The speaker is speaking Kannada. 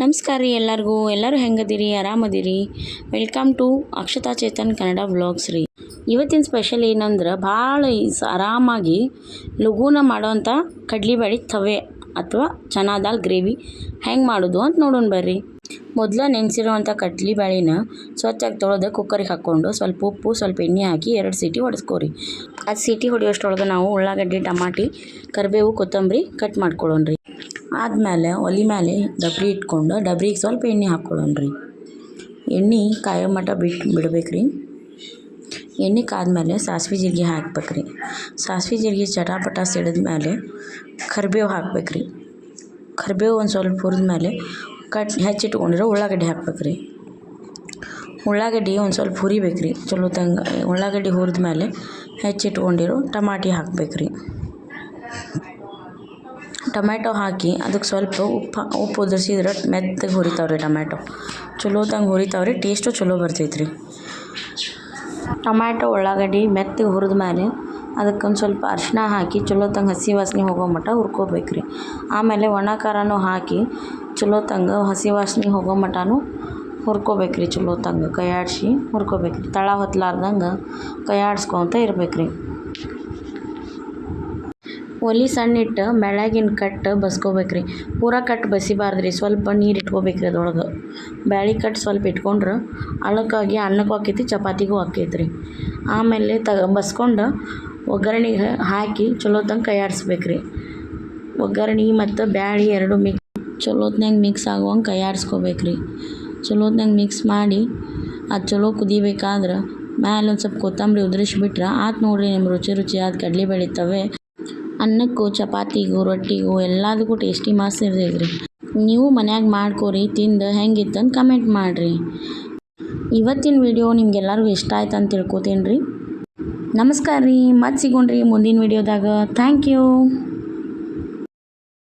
ನಮಸ್ಕಾರ ರೀ ಎಲ್ಲರಿಗೂ. ಎಲ್ಲರೂ ಹೆಂಗದಿರಿ? ಆರಾಮದಿರಿ? Welcome to Akshata Chetan Kannada vlogs ರೀ. ಇವತ್ತಿನ ಸ್ಪೆಷಲ್ ಏನಂದ್ರೆ ಭಾಳ ಆರಾಮಾಗಿ ಲಘೂನ ಮಾಡೋವಂಥ ಕಡ್ಲಿಬೇಳೆ ತವೆ. ಅಥವಾ ಚನಾ ದಾಲ್ ಗ್ರೇವಿ ಹೆಂಗೆ ಮಾಡೋದು ಅಂತ ನೋಡೋಣ ಬರ್ರಿ. ಮೊದಲ ನೆನೆಸಿರುವಂಥ ಕಡ್ಲಿ ಬೇಳೆನ ಸ್ವಚ್ಛಾಗಿ ತೊಳೆದು ಕುಕ್ಕರಿಗೆ ಹಾಕ್ಕೊಂಡು ಸ್ವಲ್ಪ ಉಪ್ಪು, ಸ್ವಲ್ಪ ಎಣ್ಣೆ ಹಾಕಿ ಎರಡು ಸೀಟಿ ಹೊಡೆಸ್ಕೊರಿ ಅದು ಸೀಟಿ ಹೊಡೆಯೋಷ್ಟೊಳಗೆ ನಾವು ಉಳ್ಳಾಗಡ್ಡಿ, ಟಮಾಟಿ, ಕರಿಬೇವು, ಕೊತ್ತಂಬರಿ ಕಟ್ ಮಾಡ್ಕೊಳ್ಳೋಣ ರೀ ಆದಮೇಲೆ ಒಲೆ ಮೇಲೆ ಡಬ್ರಿ ಇಟ್ಕೊಂಡು ಡಬ್ರಿಗೆ ಸ್ವಲ್ಪ ಎಣ್ಣೆ ಹಾಕ್ಕೊಳ್ಳೋಣ ರೀ ಎಣ್ಣೆ ಕಾಯೋ ಮಟ್ಟ ಬಿಟ್ಟು ಬಿಡ್ಬೇಕು ರೀ ಎಣ್ಣೆ ಕಾದ್ಮೇಲೆ ಸಾಸ್ವೆ ಜೀರಿಗೆ ಹಾಕ್ಬೇಕು ರೀ ಸಾಸ್ವೆ ಜೀರಿಗೆ ಚಟಾಪಟ ಸಿಡಿದ ಮೇಲೆ ಕರಿಬೇವು ಹಾಕ್ಬೇಕು ರೀ ಕರ್ಬೇವು ಒಂದು ಸ್ವಲ್ಪ ಹುರಿದ ಮೇಲೆ ಕಟ್ ಹೆಚ್ಚಿಟ್ಕೊಂಡಿರೋ ಉಳ್ಳಾಗಡ್ಡಿ ಹಾಕ್ಬೇಕು ರೀ ಉಳ್ಳಾಗಡ್ಡಿ ಒಂದು ಸ್ವಲ್ಪ ಹುರಿಬೇಕು ರೀ ಚಲೋ ತಂಗ ಉಳ್ಳಾಗಡ್ಡಿ ಹುರಿದ ಮೇಲೆ ಹೆಚ್ಚಿಟ್ಕೊಂಡಿರೋ ಟಮಾಟಿ ಹಾಕ್ಬೇಕು ರೀ ಟೊಮ್ಯಾಟೊ ಹಾಕಿ ಅದಕ್ಕೆ ಸ್ವಲ್ಪ ಉಪ್ಪು ಉಪ್ಪು ಉದುರಿಸಿದ್ರೆ ಮೆತ್ತಗೆ ಹುರಿತಾವ್ರಿ ಟೊಮ್ಯಾಟೊ. ಚಲೋ ತಂಗ ಹುರಿತಾವ್ರಿ, ಟೇಸ್ಟು ಚಲೋ ಬರ್ತೈತೆ ರೀ ಟೊಮ್ಯಾಟೊ, ಉಳ್ಳಾಗಡ್ಡಿ ಮೆತ್ತಗೆ ಹುರಿದ ಮೇಲೆ ಅದಕ್ಕೆ ಒಂದು ಸ್ವಲ್ಪ ಅರಿಶಿನ ಹಾಕಿ ಚಲೋ ತಂಗ ಹಸಿ ವಾಸ್ನೆ ಹೋಗೋ ಮಟ್ಟ ಹುರ್ಕೋಬೇಕು ರೀ. ಆಮೇಲೆ ಒಣ ಖಾರನೂ ಹಾಕಿ ಚಲೋ ತಂಗ ಹಸಿ ವಾಸ್ನೆ ಹೋಗೋ ಮಟನೂ ಹುರ್ಕೋಬೇಕು ರೀ ಚಲೋ ತಂಗ ಕೈಯಾಡಿಸಿ ಹುರ್ಕೋಬೇಕು ರೀ. ತಳ ಹೊತ್ಲಾರ್ದಂಗೆ ಕೈಯಾಡಿಸ್ಕೊತ ಇರ್ಬೇಕು ರೀ. ಒಲೆ ಸಣ್ಣ ಇಟ್ಟು ಮೆಳಗಿನ ಕಟ್ಟು ಬಸ್ಕೋಬೇಕು ರೀ ಪೂರ ಕಟ್ಟು ಬಸಿಬಾರ್ದು ರೀ ಸ್ವಲ್ಪ ನೀರು ಇಟ್ಕೋಬೇಕು ರೀ ಅದ್ರೊಳಗೆ. ಬ್ಯಾಳಿ ಕಟ್ಟು ಸ್ವಲ್ಪ ಇಟ್ಕೊಂಡ್ರೆ ಅಳಕ್ಕಾಗಿ ಅನ್ನಕ್ಕೂ ಆಕೈತಿ, ಚಪಾತಿಗೂ ಆಕೈತಿ ರೀ ಆಮೇಲೆ ತಗ ಬಸ್ಕೊಂಡು ಒಗ್ಗರಣೆಗೆ ಹಾಕಿ ಚಲೋತ್ತಂಗೆ ಕೈಯಾಡಿಸ್ಬೇಕ್ರಿ. ಒಗ್ಗರಣೆ ಮತ್ತು ಬ್ಯಾಳಿ ಎರಡು ಮಿಕ್ಸ್ ಚಲೋತ್ನಾಗ ಮಿಕ್ಸ್ ಆಗುವಂಗೆ ಕೈಯಾಡಿಸ್ಕೋಬೇಕ್ರಿ. ಚಲೋತ್ನಾಗ ಮಿಕ್ಸ್ ಮಾಡಿ ಅದು ಚಲೋ ಕುದಿಬೇಕಾದ್ರೆ ಮ್ಯಾಲೆ ಒಂದು ಸ್ವಲ್ಪ ಕೊತ್ತಂಬರಿ ಉದುರಿಸ್ಬಿಟ್ರೆ ಆತು ನೋಡಿರಿ ನಿಮ್ಮ ರುಚಿ ರುಚಿಯಾದ ಕಡ್ಲೆ ತವೆ ಅನ್ನಕ್ಕೂ, ಚಪಾತಿಗೂ, ರೊಟ್ಟಿಗೂ ಎಲ್ಲದಕ್ಕೂ ಟೇಸ್ಟಿ ಮಸ್ತ್ ಇರ್ತೈತೆ ರೀ ನೀವು ಮನ್ಯಾಗ ಮಾಡ್ಕೊರಿ, ತಿಂದು ಹೆಂಗಿತ್ತಂತ ಕಮೆಂಟ್ ಮಾಡಿರಿ. ಇವತ್ತಿನ ವಿಡಿಯೋ ನಿಮ್ಗೆಲ್ಲರಿಗೂ ಇಷ್ಟ ಆಯ್ತು ಅಂತ ತಿಳ್ಕೊತೀನಿ ರೀ ನಮಸ್ಕಾರ ರೀ ಮತ್ತೆ ಸಿಗೋಣ್ರಿ ಮುಂದಿನ ವಿಡಿಯೋದಾಗ ಥ್ಯಾಂಕ್ ಯು